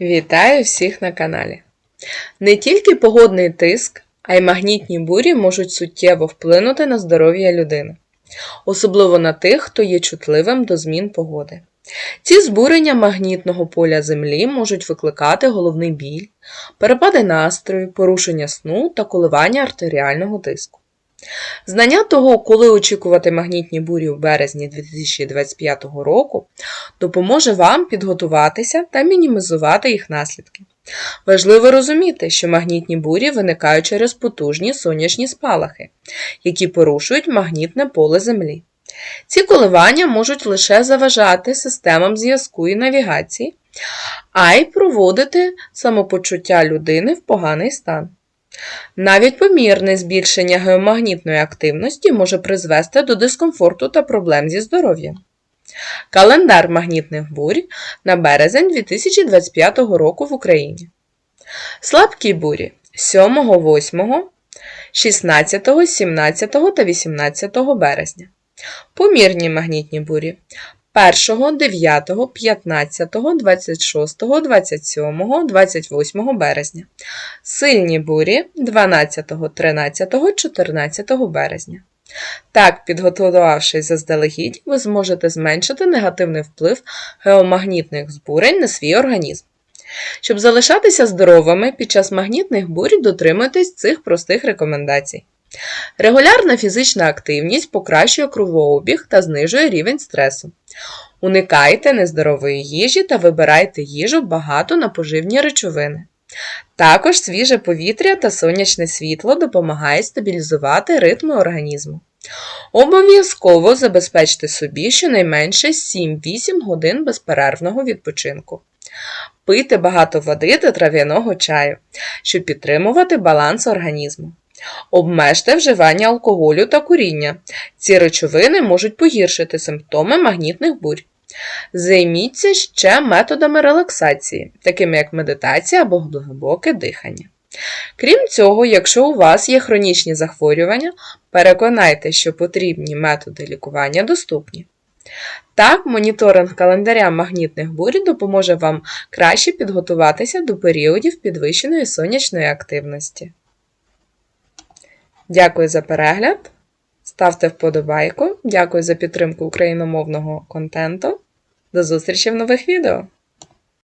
Вітаю всіх на каналі. Не тільки погодний тиск, а й магнітні бурі можуть суттєво вплинути на здоров'я людини, особливо на тих, хто є чутливим до змін погоди. Ці збурення магнітного поля Землі можуть викликати головний біль, перепади настрою, порушення сну та коливання артеріального тиску. Знання того, коли очікувати магнітні бурі у березні 2025 року, допоможе вам підготуватися та мінімізувати їх наслідки. Важливо розуміти, що магнітні бурі виникають через потужні сонячні спалахи, які порушують магнітне поле Землі. Ці коливання можуть лише заважати системам зв'язку і навігації, а й проводити самопочуття людини в поганий стан. Навіть помірне збільшення геомагнітної активності може призвести до дискомфорту та проблем зі здоров'ям. Календар магнітних бурь на березень 2025 року в Україні. Слабкі бурі 7, 8, 16, 17 та 18 березня. Помірні магнітні бурі 1, 9, 15, 26, 27, 28 березня. Сильні бурі 12, 13, 14 березня. Так, підготувавшись заздалегідь, ви зможете зменшити негативний вплив геомагнітних збурень на свій організм. Щоб залишатися здоровими під час магнітних бурь, дотримуйтесь цих простих рекомендацій. Регулярна фізична активність покращує кровообіг та знижує рівень стресу. Уникайте нездорової їжі та вибирайте їжу багато на поживні речовини. Також свіже повітря та сонячне світло допомагають стабілізувати ритми організму. Обов'язково забезпечте собі щонайменше 7-8 годин безперервного відпочинку. Пийте багато води та трав'яного чаю, щоб підтримувати баланс організму. Обмежте вживання алкоголю та куріння. Ці речовини можуть погіршити симптоми магнітних бурь. Займіться ще методами релаксації, такими як медитація або глибоке дихання. Крім цього, якщо у вас є хронічні захворювання, переконайте, що потрібні методи лікування доступні. Так, моніторинг календаря магнітних бурь допоможе вам краще підготуватися до періодів підвищеної сонячної активності. Дякую за перегляд. Ставте вподобайку. Дякую за підтримку україномовного контенту. До зустрічі в нових відео!